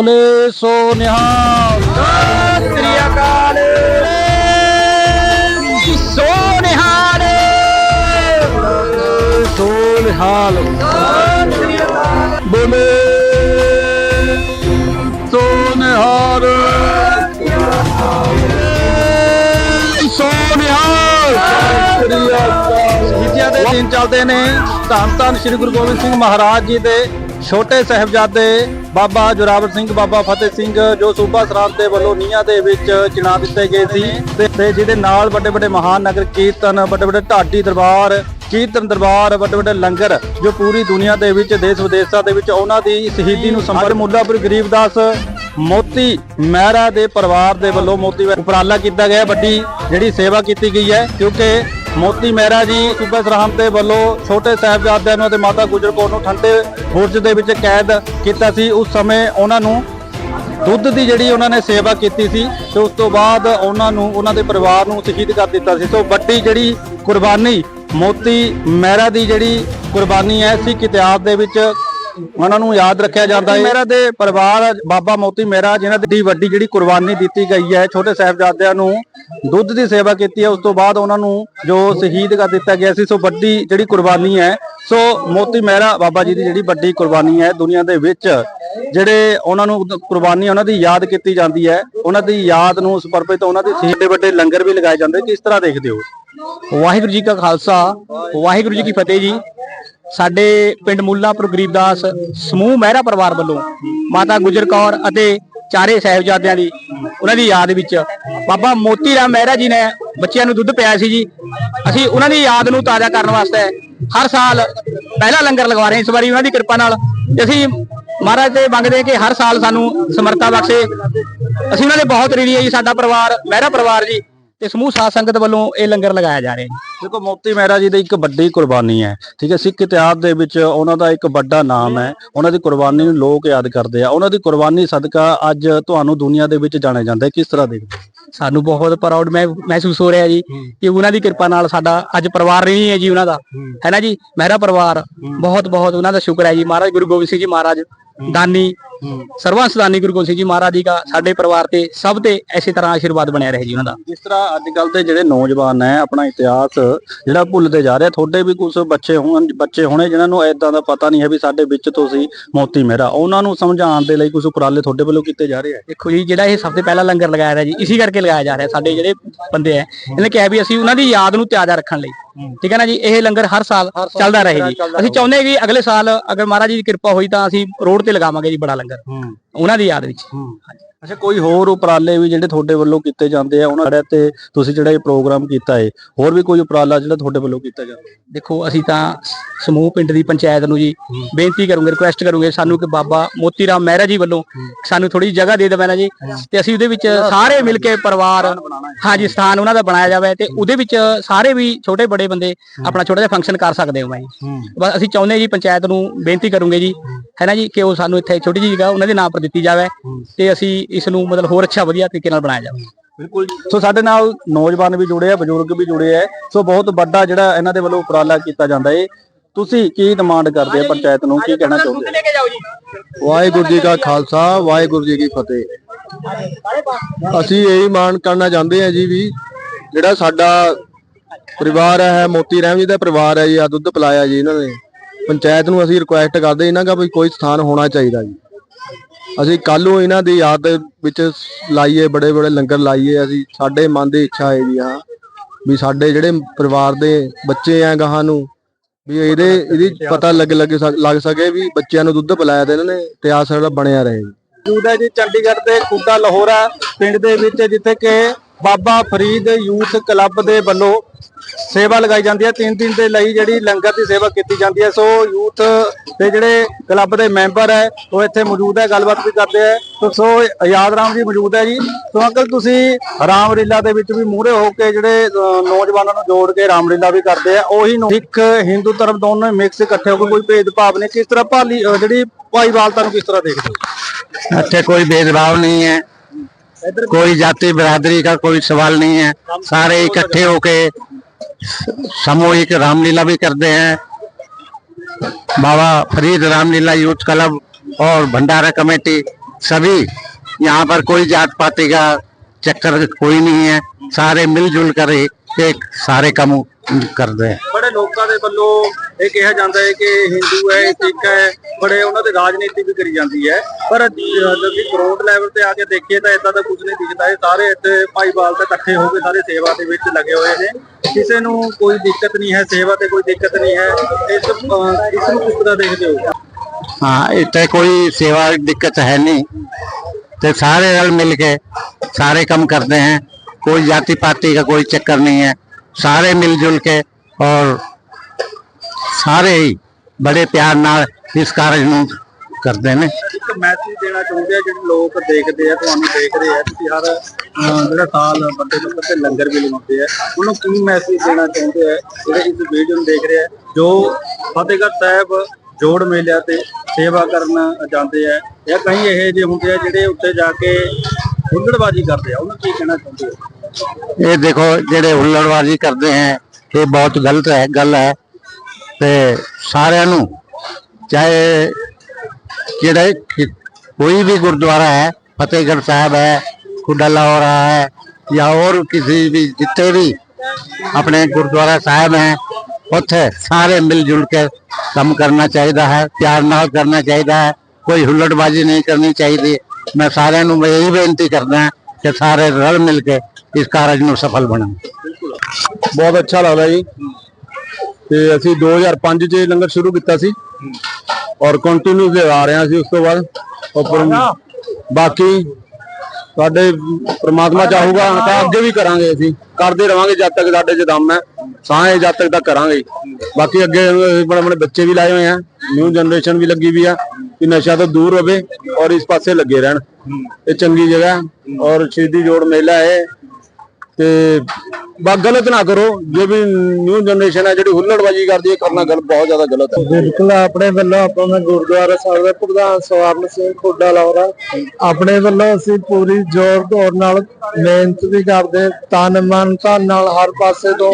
ਬੋਲੇ ਸੋ ਨਿਹਾਲ। ਸ੍ਰੀ ਅਕਾਲ। ਸੋ ਨਿਹਾਲ। ਸੋ ਨਿਹਾਲ। ਬੋਲੇ ਸੋ ਨਿਹਾਲ। ਸੋ ਨਿਹਾਲ। ਸ੍ਰੀ ਅਕਾਲ ਸ਼ਹੀਦੀਆਂ ਦੇ ਦਿਨ ਚੱਲਦੇ ਨੇ। ਧੰਨ ਧੰਨ ਸ੍ਰੀ ਗੁਰੂ ਗੋਬਿੰਦ ਸਿੰਘ ਮਹਾਰਾਜ ਜੀ ਦੇ ਛੋਟੇ ਸਾਹਿਬਜ਼ਾਦੇ ਬਾਬਾ ਜੋਰਾਵਰ ਸਿੰਘ, ਬਾਬਾ ਫਤਿਹ ਸਿੰਘ ਜੋ ਸੂਬਾ ਸਰਾਬ ਦੇ ਵੱਲੋਂ ਨੀਹਾਂ ਦੇ ਵਿੱਚ ਚਿਣਾ ਦਿੱਤੇ ਗਏ ਸੀ ਤੇ- ਜਿਹਦੇ ਨਾਲ ਵੱਡੇ ਵੱਡੇ ਮਹਾਨ ਨਗਰ ਕੀਰਤਨ, ਵੱਡੇ ਵੱਡੇ ਢਾਡੀ ਦਰਬਾਰ, ਕੀਰਤਨ ਦਰਬਾਰ, ਵੱਡੇ ਵੱਡੇ ਲੰਗਰ ਜੋ ਪੂਰੀ ਦੁਨੀਆ ਦੇ ਵਿੱਚ ਦੇਸ਼ ਵਿਦੇਸ਼ਾਂ ਦੇ ਵਿੱਚ ਉਹਨਾਂ ਦੀ ਸ਼ਹੀਦੀ ਨੂੰ ਸੰਭਾਲ ਮੁੱਲਾਪੁਰ ਗਰੀਬਦਾਸ ਮੋਤੀ ਮਹਿਰਾ ਦੇ ਪਰਿਵਾਰ ਦੇ ਵੱਲੋਂ ਮੋਤੀ ਉਪਰਾਲਾ ਕੀਤਾ ਗਿਆ, ਵੱਡੀ ਜਿਹੜੀ ਸੇਵਾ ਕੀਤੀ ਗਈ ਹੈ ਕਿਉਂਕਿ ਮੋਤੀ ਮਹਿਰਾ ਜੀ, ਸੂਬਾ ਸਰਹੰਦ ਦੇ ਵੱਲੋਂ ਛੋਟੇ ਸਾਹਿਬਜ਼ਾਦਿਆਂ ਨੂੰ ਅਤੇ ਮਾਤਾ ਗੁਜਰ ਕੌਰ ਨੂੰ ਠੰਡੇ ਬੁਰਜ ਦੇ ਵਿੱਚ ਕੈਦ ਕੀਤਾ ਸੀ। ਉਸ ਸਮੇਂ ਉਹਨਾਂ ਨੂੰ ਦੁੱਧ ਦੀ ਜਿਹੜੀ ਉਹਨਾਂ ਨੇ ਸੇਵਾ ਕੀਤੀ ਸੀ ਤੇ ਉਸ ਤੋਂ ਬਾਅਦ ਉਹਨਾਂ ਨੂੰ, ਉਹਨਾਂ ਦੇ ਪਰਿਵਾਰ ਨੂੰ ਸ਼ਹੀਦ ਕਰ ਦਿੱਤਾ ਸੀ। ਸੋ ਵੱਡੀ ਜਿਹੜੀ ਕੁਰਬਾਨੀ ਮੋਤੀ ਮਹਿਰਾ ਦੀ ਜਿਹੜੀ ਕੁਰਬਾਨੀ ਹੈ, ਸਿੱਖ ਇਤਿਹਾਸ ਦੇ ਵਿੱਚ ਉਹਨਾਂ ਨੂੰ ਯਾਦ ਰੱਖਿਆ ਜਾਂਦਾ ਹੈ। ਮਹਿਰਾ ਦੇ ਪਰਿਵਾਰ ਬਾਬਾ ਮੋਤੀ ਮਹਿਰਾ, ਜਿਨ੍ਹਾਂ ਦੀ ਵੱਡੀ ਜਿਹੜੀ ਕੁਰਬਾਨੀ ਦਿੱਤੀ ਗਈ ਹੈ, ਛੋਟੇ ਸਾਹਿਬਜ਼ਾਦਿਆਂ ਨੂੰ ਦੁੱਧ ਦੀ ਸੇਵਾ ਕੀਤੀ ਹੈ, ਉਸ ਤੋਂ ਬਾਅਦ ਉਹਨਾਂ ਨੂੰ ਜੋ ਸ਼ਹੀਦ ਕਰ ਦਿੱਤਾ ਗਿਆ ਸੀ, ਸੋ ਵੱਡੀ ਜਿਹੜੀ ਕੁਰਬਾਨੀ ਹੈ, ਸੋ ਮੋਤੀ ਮਹਿਰਾ ਬਾਬਾ ਜੀ ਦੀ ਜਿਹੜੀ ਵੱਡੀ ਕੁਰਬਾਨੀ ਹੈ ਦੁਨੀਆ ਦੇ ਵਿੱਚ, ਜਿਹੜੇ ਉਹਨਾਂ ਨੂੰ ਕੁਰਬਾਨੀ ਉਹਨਾਂ ਦੀ ਯਾਦ ਕੀਤੀ ਜਾਂਦੀ ਹੈ, ਉਹਨਾਂ ਦੀ ਯਾਦ ਨੂੰ ਸਮਰਪਿਤ ਉਹਨਾਂ ਦੇ ਸ਼ਹੀਦ ਦੇ ਵੱਡੇ ਲੰਗਰ ਵੀ ਲਗਾਏ ਜਾਂਦੇ, ਕਿਸ ਤਰ੍ਹਾਂ ਦੇਖਦੇ ਹੋ? ਵਾਹਿਗੁਰੂ ਜੀ ਕਾ ਖਾਲਸਾ, ਵਾਹਿਗੁਰੂ ਜੀ ਕੀ ਫਤਿਹ ਜੀ। ਸਾਡੇ ਪਿੰਡ ਮੁੱਲਾਪੁਰ ਗਰੀਬਦਾਸ ਸਮੂਹ ਮਹਿਰਾ ਪਰਿਵਾਰ ਵੱਲੋਂ ਮਾਤਾ ਗੁਜਰ ਕੌਰ ਅਤੇ ਚਾਰੇ ਸਾਹਿਬਜ਼ਾਦਿਆਂ ਦੀ, ਉਹਨਾਂ ਦੀ ਯਾਦ ਵਿੱਚ। ਬਾਬਾ ਮੋਤੀ ਰਾਮ ਮਹਿਰਾ ਜੀ ਨੇ ਬੱਚਿਆਂ ਨੂੰ ਦੁੱਧ ਪਿਆਇਆ ਸੀ ਜੀ। ਅਸੀਂ ਉਹਨਾਂ ਦੀ ਯਾਦ ਨੂੰ ਤਾਜ਼ਾ ਕਰਨ ਵਾਸਤੇ ਹਰ ਸਾਲ ਪਹਿਲਾ ਲੰਗਰ ਲਗਵਾ ਰਹੇ ਹਾਂ ਇਸ ਵਾਰੀ ਉਹਨਾਂ ਦੀ ਕਿਰਪਾ ਨਾਲ। ਤੇ ਅਸੀਂ ਮਹਾਰਾਜ ਤੇ ਮੰਗਦੇ ਹਾਂ ਕਿ ਹਰ ਸਾਲ ਸਾਨੂੰ ਸਮਰੱਥਾ ਬਖਸ਼ੇ। ਅਸੀਂ ਉਹਨਾਂ ਦੇ ਬਹੁਤ ਰੀਲੀ ਹੈ ਜੀ, ਸਾਡਾ ਪਰਿਵਾਰ, ਮਹਿਰਾ ਪਰਿਵਾਰ ਜੀ। ਤੇ ਸਮੂਹ ਸਾਧ ਸੰਗਤ ਵੱਲੋਂ ਇਹ ਲੰਗਰ ਲਗਾਇਆ ਜਾ ਰਿਹਾ ਜੀ ਦੇਖੋ ਮੋਤੀ ਮਹਿਰਾ ਜੀ ਦੀ ਇੱਕ ਵੱਡੀ ਕੁਰਬਾਨੀ ਹੈ ਠੀਕ ਹੈ ਸਿੱਖ ਇਤਿਹਾਸ ਦੇ ਵਿੱਚ ਉਹਨਾਂ ਦਾ ਇੱਕ ਵੱਡਾ ਨਾਮ ਹੈ ਉਹਨਾਂ ਦੀ ਕੁਰਬਾਨੀ ਨੂੰ ਲੋਕ ਯਾਦ ਕਰਦੇ ਆ ਉਹਨਾਂ ਦੀ ਕੁਰਬਾਨੀ ਸਦਕਾ ਅੱਜ ਤੁਹਾਨੂੰ ਦੁਨੀਆ ਦੇ ਵਿੱਚ ਜਾਣਿਆ ਜਾਂਦਾ ਹੈ ਕਿਸ ਤਰ੍ਹਾਂ ਦੇਖਦੇ ਹੋ? ਸਾਨੂੰ ਬਹੁਤ ਪ੍ਰਾਊਡ ਮਹਿਸੂਸ ਹੋ ਰਿਹਾ ਜੀ ਕਿ ਉਹਨਾਂ ਦੀ ਕਿਰਪਾ ਨਾਲ ਸਾਡਾ ਅੱਜ ਪਰਿਵਾਰ ਨਹੀਂ ਹੈ ਜੀ ਉਹਨਾਂ ਦਾ ਹੈ। ਨਾ ਜੀ? ਮਹਿਰਾ ਪਰਿਵਾਰ ਬਹੁਤ ਬਹੁਤ ਉਹਨਾਂ ਦਾ ਸ਼ੁਕਰ ਹੈ ਜੀ। ਮਹਾਰਾਜ ਗੁਰੂ ਗੋਬਿੰਦ ਸਿੰਘ ਜੀ ਮਹਾਰਾਜ ਦਾਨੀ ਸਰਵੰਸ ਦਾਨੀ ਗੁਰੂ ਗੋਬਿੰਦ ਸਿੰਘ ਜੀ ਮਹਾਰਾਜ ਜੀ ਦਾ ਸਾਡੇ ਪਰਿਵਾਰ ਤੇ ਸਭ ਤੇ ਐਸੀ ਤਰ੍ਹਾਂ ਆਸ਼ੀਰਵਾਦ ਬਣਿਆ ਰਹੇ ਜੀ ਉਹਨਾਂ ਦਾ। ਜਿਸ ਤਰ੍ਹਾਂ ਅੱਜ ਕੱਲ ਦੇ ਜਿਹੜੇ ਨੌਜਵਾਨ ਹੈ ਆਪਣਾ ਇਤਿਹਾਸ ਜਿਹੜਾ ਭੁੱਲਦੇ ਜਾ ਰਹੇ ਤੁਹਾਡੇ ਵੀ ਕੁਝ ਬੱਚੇ ਹੋਣ ਬੱਚੇ ਹੋਣੇ ਜਿਨ੍ਹਾਂ ਨੂੰ ਐਦਾਂ ਦਾ ਪਤਾ ਨਹੀਂ ਹੈ ਵੀ ਸਾਡੇ ਵਿੱਚ ਤੋਂ ਸੀ ਮੋਤੀ ਮਹਿਰਾ ਉਹਨਾਂ ਨੂੰ ਸਮਝਾਉਣ ਦੇ ਲਈ ਕੁਝ ਉਪਰਾਲੇ ਤੁਹਾਡੇ ਵੱਲੋਂ ਕੀਤੇ ਜਾ ਰਹੇ ਆ? ਦੇਖੋ ਜੀ ਜਿਹੜਾ ਇਹ ਸਭ ਤੋਂ ਪਹਿਲਾ ਲੰਗਰ ਲਗਾਇਆ ਰਿਹਾ ਜੀ ਇਸੇ ਕਰਕੇ ਲਗਾਇਆ ਜਾ ਰਿਹਾ ਸਾਡੇ ਜਿਹੜੇ ਬੰਦੇ ਆ ਇਹਨੇ ਕਿਹਾ ਵੀ ਅਸੀਂ ਉਹਨਾਂ ਦੀ ਯਾਦ ਨੂੰ ਤਾਜ਼ਾ ਰੱਖਣ ਲਈ। ਠੀਕ ਹੈ ਨਾ ਜੀ? ਇਹ ਲੰਗਰ ਹਰ ਸਾਲ ਚੱਲਦਾ ਰਹੇ ਜੀ। ਅਸੀਂ ਚਾਹੁੰਦੇ ਹਾਂ ਕਿ ਅਗਲੇ ਸਾਲ ਅਗਰ ਮਹਾਰਾਜ ਜੀ ਦੀ ਕਿਰਪਾ ਹੋਈ ਤਾਂ ਅਸੀਂ ਰੋਡ ਤੇ ਲਗਾਵਾਂਗੇ ਜੀ ਬੜਾ ਲੰਗਰ ਉਹਨਾਂ ਦੀ ਯਾਦ ਵਿੱਚ। ਅੱਛਾ ਕੋਈ ਹੋਰ ਉਪਰਾਲੇ ਵੀ ਜਿਹੜੇ ਤੁਹਾਡੇ ਵੱਲੋਂ ਕੀਤੇ ਜਾਂਦੇ ਆ? ਉਹਨਾਂ ਤੇ ਤੁਸੀਂ ਜਿਹੜਾ ਇਹ ਪ੍ਰੋਗਰਾਮ ਕੀਤਾ ਹੈ ਹੋਰ ਵੀ ਕੋਈ ਉਪਰਾਲਾ ਜਿਹੜਾ ਤੁਹਾਡੇ ਵੱਲੋਂ ਕੀਤਾ ਜਾਂਦਾ? ਦੇਖੋ ਅਸੀਂ ਤਾਂ ਸਮੂਹ ਪਿੰਡ ਦੀ ਪੰਚਾਇਤ ਨੂੰ ਜੀ ਬੇਨਤੀ ਕਰੂੰਗੇ ਰਿਕੁਐਸਟ ਕਰੂੰਗੇ ਸਾਨੂੰ ਕਿ ਬਾਬਾ ਮੋਤੀ ਰਾਮ ਮਹਿਰਾ ਜੀ ਵੱਲੋਂ ਸਾਨੂੰ ਥੋੜੀ ਜਗ੍ਹਾ ਦੇ ਦੇਵੇ ਨਾ ਜੀ। ਤੇ ਅਸੀਂ ਉਹਦੇ ਵਿੱਚ ਸਾਰੇ ਮਿਲ ਕੇ ਪਰਿਵਾਰ ਹਾਂਜੀ ਸਥਾਨ ਉਹਨਾਂ ਦਾ ਬਣਾਇਆ ਜਾਵੇ ਤੇ ਉਹਦੇ ਵਿੱਚ ਸਾਰੇ ਵੀ ਛੋਟੇ ਬੜੇ ਬੰਦੇ ਆਪਣਾ ਛੋਟਾ ਜਿਹਾ ਫੰਕਸ਼ਨ ਕਰ ਸਕਦੇ ਹੋ ਜੀ ਬਸ ਅਸੀਂ ਚਾਹੁੰਦੇ ਜੀ ਪੰਚਾਇਤ ਨੂੰ ਬੇਨਤੀ ਕਰੂੰਗੇ ਜੀ ਹੈ ਨਾ ਜੀ ਕਿ ਉਹ ਸਾਨੂੰ ਇੱਥੇ ਛੋਟੀ ਜਿਹੀ ਜਗ੍ਹਾ ਉਹਨਾਂ ਦੇ ਨਾਮ ਪਰ ਦਿੱਤੀ ਜਾਵੇ ਤੇ ਅਸੀਂ ਇਸ ਨੂੰ ਮਤਲਬ ਹੋਰ ਅੱਛਾ ਵਧੀਆ ਤਰੀਕੇ ਨਾਲ ਬਣਾਇਆ ਜਾਵੇ। ਬਿਲਕੁਲ ਸੋ ਸਾਡੇ ਨਾਲ ਨੌਜਵਾਨ ਵੀ ਜੁੜੇ ਆ ਬਜ਼ੁਰਗ ਵੀ ਜੁੜੇ ਆ ਸੋ ਬਹੁਤ ਵੱਡਾ ਜਿਹੜਾ ਇਹਨਾਂ ਦੇ ਵੱਲੋਂ ਉਪਰਾਲਾ ਕੀਤਾ ਜਾਂਦਾ ਹੈ ਤੁਸੀਂ ਕੀ ਡਿਮਾਂਡ ਕਰਦੇ ਆ ਪੰਚਾਇਤ ਨੂੰ? ਕੀ ਕਹਿਣਾ ਚਾਹੁੰਦੇ ਵਾਹਿਗੁਰੂ ਜੀ ਕਾ ਖਾਲਸਾ ਵਾਹਿਗੁਰੂ ਜੀ ਕੀ ਫਤਿਹ। ਅਸੀਂ ਇਹੀ ਮਾਣ ਕਰਨਾ ਚਾਹੁੰਦੇ ਹਾਂ ਜੀ ਵੀ ਜਿਹੜਾ ਸਾਡਾ ਪਰਿਵਾਰ ਹੈ ਮੋਤੀ ਰਹਿਮ ਜੀ ਦਾ ਪਰਿਵਾਰ ਹੈ ਜੀ ਆ ਦੁੱਧ ਪਿਲਾਇਆ ਜੀ ਇਹਨਾਂ ਨੇ। ਪੰਚਾਇਤ ਨੂੰ ਅਸੀਂ ਰਿਕੁਐਸਟ ਕਰਦੇ ਇਹਨਾਂ ਦਾ ਵੀ ਕੋਈ ਸਥਾਨ ਹੋਣਾ ਚਾਹੀਦਾ ਜੀ। ਅਸੀਂ ਕੱਲ ਨੂੰ ਇਹਨਾਂ ਦੀ ਯਾਦ ਦੇ ਵਿੱਚ ਲਾਈਏ, ਬੜੇ ਬੜੇ ਲੰਗਰ ਲਾਈਏ, ਅਸੀਂ ਸਾਡੇ ਮਨ ਦੀ ਇੱਛਾ ਹੈ ਜੀ ਹਾਂ ਵੀ ਸਾਡੇ ਜਿਹੜੇ ਪਰਿਵਾਰ ਦੇ ਬੱਚੇ ਆ ਗਾਹਾਂ ਨੂੰ, ਵੀ ਇਹਦੇ ਇਹਦੀ ਪਤਾ ਲੱਗ ਲੱਗ ਲੱਗ ਸਕੇ ਵੀ ਬੱਚਿਆਂ ਨੂੰ ਦੁੱਧ ਪਿਲਾਇਆ ਤੇ ਇਹਨਾਂ ਨੇ ਇਤਿਹਾਸ ਸਾਡਾ ਬਣਿਆ ਰਹੇ। ਮੌਜੂਦ ਹੈ ਜੀ ਚੰਡੀਗੜ੍ਹ ਦੇ ਖੁੱਡਾ ਲਾਹੌਰਾ ਪਿੰਡ ਦੇ ਵਿੱਚ ਜਿੱਥੇ ਕਿ ਬਾਬਾ ਫਰੀਦ ਯੂਥ ਕਲੱਬ ਦੇ ਵੱਲੋਂ ਸੇਵਾ ਲਗਾਈ ਜਾਂਦੀ ਹੈ। ਤਿੰਨ ਦਿਨ ਦੇ ਲਈ ਜਿਹੜੀ ਲੰਗਰ ਦੀ ਸੇਵਾ ਕੀਤੀ ਜਾਂਦੀ ਹੈ। ਸੋ ਯੂਥ ਦੇ ਜਿਹੜੇ ਕਲੱਬ ਦੇ ਮੈਂਬਰ ਹੈ, ਉਹ ਇੱਥੇ ਮੌਜੂਦ ਹੈ, ਗੱਲਬਾਤ ਵੀ ਕਰਦੇ ਹੈ। ਸੋ ਆਜ਼ਾਦ ਰਾਮ ਜੀ ਮੌਜੂਦ ਹੈ ਜੀ। ਸੋ ਅੰਕਲ, ਤੁਸੀਂ ਰਾਮਲੀਲਾ ਦੇ ਵਿੱਚ ਵੀ ਮੂਹਰੇ ਹੋ ਕੇ ਜਿਹੜੇ ਨੌਜਵਾਨਾਂ ਨੂੰ ਜੋੜ ਕੇ ਰਾਮਲੀਲਾ ਵੀ ਕਰਦੇ ਆ, ਉਹੀ ਸਿੱਖ, ਹਿੰਦੂ ਧਰਮ ਦੋਨੋਂ ਮਿਕਸ ਇਕੱਠੇ ਹੋ ਕੇ ਕੋਈ ਭੇਦਭਾਵ ਨਹੀਂ। ਕਿਸ ਤਰ੍ਹਾਂ ਭਾਲੀ ਜਿਹੜੀ ਭਾਈਵਾਲਤਾ ਨੂੰ ਕਿਸ ਤਰ੍ਹਾਂ ਦੇਖਦੇ ਹੋ? ਇੱਥੇ ਕੋਈ ਭੇਦਭਾਵ ਨਹੀਂ ਹੈ। कोई जाति बिरादरी का कोई सवाल नहीं है। सारे इकट्ठे होके सामूहिक रामलीला भी करते हैं। बाबा फरीद रामलीला यूथ क्लब और भंडारा कमेटी सभी यहाँ पर कोई जात पाति का चक्कर कोई नहीं है। सारे मिलजुल कर एक सारे काम करते हैं ਬੜੇ ਲੋਕਾਂ ਦੇ ਵੱਲੋਂ ਇਹ ਕਿਹਾ ਜਾਂਦਾ ਹੈ ਕਿ ਹਿੰਦੂ ਹੈ ਸਿੱਖ ਹੈ ਬੜੇ ਉਹਨਾਂ ਦੇ ਰਾਜਨੀਤੀ ਵੀ ਕਰੀ ਜਾਂਦੀ ਹੈ ਪਰ ਜਦੋਂ ਵੀ ਗਰਾਊਂਡ ਲੈਵਲ ਤੇ ਆ ਕੇ ਦੇਖੀਏ ਤਾਂ ਇਦਾਂ ਦਾ ਕੁਝ ਨਹੀਂ ਦਿਖਦਾ ਇਹ ਸਾਰੇ ਇੱਥੇ ਭਾਈਵਾਲ ਤੇ ਇਕੱਠੇ ਹੋ ਕੇ ਸਾਰੇ ਸੇਵਾ ਦੇ ਵਿੱਚ ਲੱਗੇ ਹੋਏ ਨੇ ਕਿਸੇ ਨੂੰ ਕੋਈ ਦਿੱਕਤ ਨਹੀਂ ਹੈ ਸੇਵਾ ਤੇ ਕੋਈ ਦਿੱਕਤ ਨਹੀਂ ਹੈ ਇਸ ਅਹ, ਇਸ ਨੂੰ ਕਿਸ ਤਰ੍ਹਾਂ ਦੇਖਦੇ ਹੋ हाँ इतने कोई सेवा की दिक्कत है नहीं तो सारे रल मिल के सारे काम करते हैं कोई जाति पाति का कोई चक्कर नहीं है ਸਾਰੇ ਮਿਲਜੁਲ ਕੇ ਔਰ ਸਾਰੇ ਹੀ ਬੜੇ ਪਿਆਰ ਨਾਲ ਇਸ ਕਾਰਜ ਨੂੰ ਕਰਦੇ ਨੇ। ਉਹਨੂੰ ਕੀ ਮੈਸੇਜ ਦੇਣਾ ਚਾਹੁੰਦੇ ਆ? ਜਿਹੜੇ ਇਸ ਵੀਡੀਓ ਨੂੰ ਦੇਖ ਰਹੇ ਆ, ਜੋ ਫਤਿਹਗੜ੍ਹ ਸਾਹਿਬ ਜੋੜ ਮੇਲਿਆ ਤੇ ਸੇਵਾ ਕਰਨ ਜਾਂਦੇ ਆ, ਜਾਂ ਕਈ ਇਹ ਜਿਹੇ ਹੁੰਦੇ ਆ ਜਿਹੜੇ ਉੱਥੇ ਜਾ ਕੇ ਹੁੱਲੜਬਾਜ਼ੀ ਕਰਦੇ ਆ, ਉਹਨੂੰ ਕੀ ਕਹਿਣਾ ਚਾਹੁੰਦੇ ਆ? ਇਹ ਦੇਖੋ ਜਿਹੜੇ ਹੁੱਲੜਬਾਜ਼ੀ ਕਰਦੇ ਹੈ, ਇਹ ਬਹੁਤ ਗਲਤ ਹੈ, ਗੱਲ ਹੈ। ਤੇ ਸਾਰਿਆਂ ਨੂੰ ਚਾਹੇ ਜਿਹੜਾ ਕੋਈ ਵੀ ਗੁਰਦੁਆਰਾ ਹੈ, ਫਤਿਹਗੜ੍ਹ ਸਾਹਿਬ ਹੈ, ਕੁਡਲਾ ਹੋ ਹੈ, ਜਾਂ ਹੋਰ ਕਿਸੇ ਵੀ ਜਿੱਥੇ ਵੀ ਆਪਣੇ ਗੁਰਦੁਆਰਾ ਸਾਹਿਬ ਹੈ, ਉੱਥੇ ਸਾਰੇ ਮਿਲ ਜੁਲ ਕੇ ਕੰਮ ਕਰਨਾ ਚਾਹੀਦਾ ਹੈ, ਪਿਆਰ ਨਾਲ ਕਰਨਾ ਚਾਹੀਦਾ ਹੈ। ਕੋਈ ਹੁੱਲੜਬਾਜ਼ੀ ਨਹੀਂ ਕਰਨੀ ਚਾਹੀਦੀ। ਮੈਂ ਸਾਰਿਆਂ ਨੂੰ ਇਹ ਬੇਨਤੀ ਕਰਦਾ ਕਿ ਸਾਰੇ ਰਲ ਮਿਲ ਕੇ ਇਸ ਕਾਰਜ ਨੂੰ ਸਫਲ ਬਣਾਉਣ। ਬਹੁਤ ਅੱਛਾ ਲੱਗਦਾ ਜੀ। ਤੇ ਅਸੀਂ 2005 ਚ ਲੰਗਰ ਸ਼ੁਰੂ ਕੀਤਾ ਸੀ ਔਰ ਕੰਟੀਨਿਊ ਆ ਰਹੇ ਹਾਂ ਅਸੀਂ ਉਸ ਤੋਂ ਬਾਅਦ। ਉੱਪਰ ਬਾਕੀ ਸਾਡੇ ਪ੍ਰਮਾਤਮਾ ਚਾਹੂਗਾ ਤਾਂ ਅੱਗੇ ਵੀ ਕਰਾਂਗੇ ਅਸੀਂ। ਕਰਦੇ ਰਵਾਂਗੇ ਜਦ ਤੱਕ ਸਾਡੇ ਚ ਦਮ ਹੈ। ਸਾਹ ਹੈ ਜਦ ਤੱਕ ਤਾਂ ਕਰਾਂਗੇ। ਬਾਕੀ ਅੱਗੇ ਬੜੇ ਬੜੇ ਬੱਚੇ ਵੀ ਲਾਏ ਹੋਏ ਆ। ਨਿਊ ਜਨਰੇਸ਼ਨ ਵੀ ਲੱਗੀ ਵੀ ਆ। ਕਿ ਨਸ਼ਾ ਤੋਂ ਦੂਰ ਹੋਵੇ ਔਰ ਇਸ ਪਾਸੇ ਲੱਗੇ ਰਹਿਣ। ਇਹ ਚੰਗੀ ਜਗ੍ਹਾ ਔਰ ਸ਼ਹੀਦੀ ਜੋੜ ਮੇਲਾ ਹੈ। ਤੇ ਬਾ ਗਲਤ ਨਾ ਕਰੋ। ਜੇ ਵੀ ਨਿਊ ਜਨਰੇਸ਼ਨ ਹੈ, ਜਿਹੜੀ ਹੁੱਲੜਬਾਜੀ ਕਰਦੀ ਹੈ, ਕਰਨਾ ਗਲਤ, ਬਹੁਤ ਜ਼ਿਆਦਾ ਗਲਤ ਹੈ। ਬਿਲਕੁਲ, ਆਪਣੇ ਵੱਲੋਂ ਆਪਾਂ ਮੈਂ ਗੁਰਦੁਆਰਾ ਸਾਹਿਬ ਦੇ ਪ੍ਰਧਾਨ ਸਵਰਨ ਸਿੰਘ ਖੋਡਾ ਲਾਉਰਾ ਆਪਣੇ ਵੱਲੋਂ ਅਸੀਂ ਪੂਰੀ ਜ਼ੋਰ ਦੌਰ ਨਾਲ ਮਿਹਨਤ ਵੀ ਕਰਦੇ ਤਨ ਮਨ ਧਨ ਨਾਲ ਹਰ ਪਾਸੇ ਤੋਂ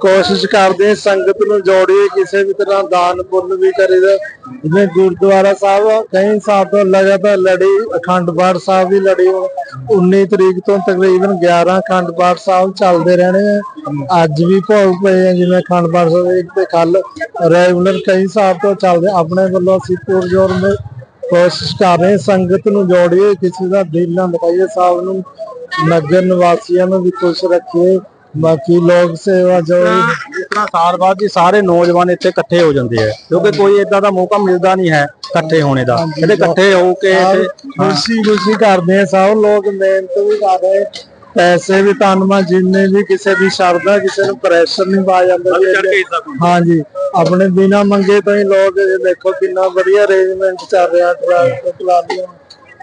ਕੋਸ਼ਿਸ਼ ਕਰਦੇ ਹਾਂ, ਸੰਗਤ ਨੂੰ ਜੋੜੀਏ ਕਿਸੇ ਵੀ ਤਰ੍ਹਾਂ ਦਾਨ ਪੁੰਨ ਵੀ ਕਰੀਦਾ। ਜਿਵੇਂ ਗੁਰਦੁਆਰਾ ਸਾਹਿਬ ਕਈ ਸਾਲ ਤੋਂ ਲਗਾਤਾਰ ਲੜੀ ਅਖੰਡ ਪਾਠ ਸਾਹਿਬ ਵੀ ਲੜੀ। 19 ਤਰੀਕ ਤੋਂ ਤਕਰੀਬਨ 11 ਅਖੰਡ ਪਾਠ ਸਾਹਿਬ ਚੱਲਦੇ ਰਹਿਣੇ ਆ। ਅੱਜ ਵੀ ਭੋਗ ਪਏ ਆ ਜਿਵੇਂ ਅਖੰਡ ਪਾਠ ਸਾਹਿਬ ਇੱਕ ਤੇ ਕੱਲ ਰੈਗੂਲਰ ਕਈ ਸਾਲ ਤੋਂ ਚੱਲਦੇ ਆਪਣੇ ਵੱਲੋਂ ਅਸੀਂ ਪੁਰਜੋਰ ਮੇ ਕੋਸ਼ਿਸ਼ ਕਰ ਰਹੇ ਸੰਗਤ ਨੂੰ ਜੋੜੀਏ ਕਿਸੇ ਦਾ ਦਿਲ ਨਾ ਦਿਖਾਈਏ ਸਾਹਿਬ ਨੂੰ ਨਗਰ ਨਿਵਾਸੀਆਂ ਨੂੰ ਵੀ ਖੁਸ਼ ਰੱਖੀਏ। ਬਾਕੀ ਲੋਕ ਸੇਵਾ ਜੋ ਤਰ੍ਹਾਂ ਸਾਲ ਬਾਅਦ ਜੀ ਸਾਰੇ ਨੌਜਵਾਨ ਇੱਥੇ ਇਕੱਠੇ ਹੋ ਜਾਂਦੇ ਆ। ਕਿਉਂਕਿ ਕੋਈ ਇਦਾਂ ਦਾ ਮੌਕਾ ਮਿਲਦਾ ਨਹੀਂ ਹੈ ਇਕੱਠੇ ਹੋਣੇ ਦਾ। ਜਿਹੜੇ ਇਕੱਠੇ ਹੋ ਕੇ ਇੱਥੇ ਖੁਸ਼ੀ ਖੁਸ਼ੀ ਕਰਦੇ ਆ ਸਭ ਲੋਕ ਮਿਹਨਤ ਵੀ ਕਰ ਰਹੇ ਪੈਸੇ ਵੀ ਤਨਮਾ ਜਿੰਨੇ ਵੀ ਕਿਸੇ ਦੀ ਸ਼ਰਧਾ ਕਿਸੇ ਨੂੰ ਪ੍ਰੈਸ਼ਰ ਨਹੀਂ ਪਾ ਜਾਂਦਾ। ਵੀ ਚੜ੍ਹ ਕੇ ਹਿੱਸਾ ਪਾਉਂਦੇ। ਹਾਂਜੀ। ਆਪਣੇ ਬਿਨਾ ਮੰਗੇ ਤੋਂ ਹੀ ਲੋਕ ਇਹ ਦੇਖੋ ਕਿੰਨਾ ਵਧੀਆ ਅਰੇਂਜਮੈਂਟ ਚੱਲ ਰਿਹਾ ਉਹ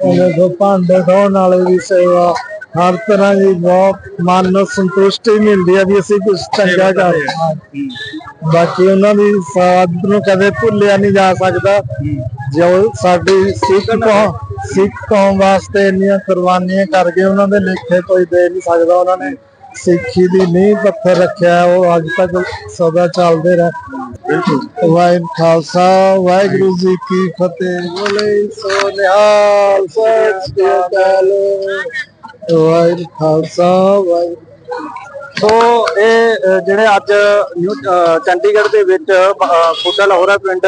ਦੇਖੋ ਭਾਂਡੇ ਧੋਣ ਵਾਲੇ ਦੀ ਸੇਵਾ ਹਰ ਤਰ੍ਹਾਂ ਦੀ ਬਹੁਤ ਮਨ ਨੂੰ ਸੰਤੁਸ਼ਟੀ ਮਿਲਦੀ ਹੈ ਵੀ ਅਸੀਂ ਕੁਝ ਚੰਗਾ ਕਰ ਰਹੇ ਹਾਂ। ਬਾਕੀ ਉਹਨਾਂ ਦੀ ਸਾਥ ਨੂੰ ਕਦੇ ਭੁੱਲਿਆ ਨਹੀਂ ਜਾ ਸਕਦਾ। ਜੋ ਸਾਡੀ ਸਿੱਖ ਕੌਮ ਸਿੱਖ ਕੌਮ ਵਾਸਤੇ ਇੰਨੀਆਂ ਕੁਰਬਾਨੀਆਂ ਕਰ ਗਏ ਉਹਨਾਂ ਦੇ ਲੇਖੇ ਕੋਈ ਦੇ ਨਹੀਂ ਸਕਦਾ ਉਹਨਾਂ ਨੇ। ਸਿੱਖੀ ਦੀ ਨੀਂਹ ਪੱਥਰ ਰੱਖਿਆ ਉਹ ਅੱਜ ਤੱਕ ਸਦਾ ਚੱਲਦੇ ਰਹੇ। ਵਾਹਿਗੁਰੂ ਖਾਲਸਾ ਵਾਹਿਗੁਰੂ ਜੀ ਕੀ ਫਤਿਹ। ਬੋਲੇ ਸੋ ਨਿਹਾਲ ਸਤਿ ਸ੍ਰੀ ਅਕਾਲ। ਵਾਹਿਗੁਰੂ ਖਾਲਸਾ ਵਾਹਿਗੁਰੂ। ਸੋ ਇਹ ਜਿਹੜੇ ਅੱਜ ਨਿਊ ਚੰਡੀਗੜ੍ਹ ਦੇ ਵਿੱਚ ਅ, ਖੁੱਡਾ ਲਾਹੌਰਾ ਪਿੰਡ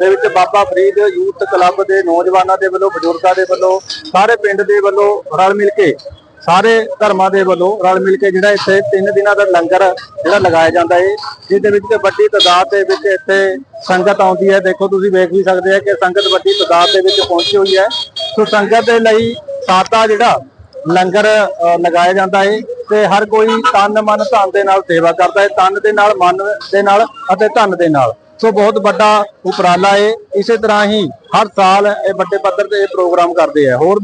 ਦੇ ਵਿੱਚ ਬਾਬਾ ਫਰੀਦ ਯੂਥ ਕਲੱਬ ਦੇ ਨੌਜਵਾਨਾਂ ਦੇ ਵੱਲੋਂ ਬਜ਼ੁਰਗਾਂ ਦੇ ਵੱਲੋਂ ਸਾਰੇ ਪਿੰਡ ਦੇ ਵੱਲੋਂ ਰਲ ਮਿਲ ਕੇ ਸਾਰੇ ਧਰਮਾਂ ਦੇ ਵੱਲੋਂ ਰਲ ਮਿਲ ਕੇ ਜਿਹੜਾ ਇੱਥੇ ਤਿੰਨ ਦਿਨਾਂ ਦਾ ਲੰਗਰ ਜਿਹੜਾ ਲਗਾਇਆ ਜਾਂਦਾ ਹੈ ਜਿਹਦੇ ਵਿੱਚ ਵੱਡੀ ਤਾਦਾਦ ਦੇ ਵਿੱਚ ਇੱਥੇ ਸੰਗਤ ਆਉਂਦੀ ਹੈ। ਦੇਖੋ, ਤੁਸੀਂ ਵੇਖ ਵੀ ਸਕਦੇ ਆ ਕਿ ਸੰਗਤ ਵੱਡੀ ਤਾਦਾਦ ਦੇ ਵਿੱਚ ਪਹੁੰਚੀ ਹੋਈ ਹੈ। ਸੋ ਸੰਗਤ ਦੇ ਲਈ ਸਾਦਾ ਜਿਹੜਾ ਲੰਗਰ ਲਗਾਇਆ ਜਾਂਦਾ ਹੈ ਤੇ ਹਰ ਕੋਈ ਤਨ, ਮਨ, ਧਨ ਦੇ ਨਾਲ ਸੇਵਾ ਕਰਦਾ ਹੈ ਤਨ ਦੇ ਨਾਲ, ਮਨ ਦੇ ਨਾਲ ਅਤੇ ਧਨ ਦੇ ਨਾਲ। ਸੋ ਬਹੁਤ ਵੱਡਾ ਉਪਰਾਲਾ ਹੈ ਇਸੇ ਤਰ੍ਹਾਂ ਹੀ ਹਰ ਸਾਲ ਇਹ ਵੱਡੇ ਪੱਧਰ ਤੇ ਇਹ ਪ੍ਰੋਗਰਾਮ ਕਰਦੇ ਆ। ਹੋਰ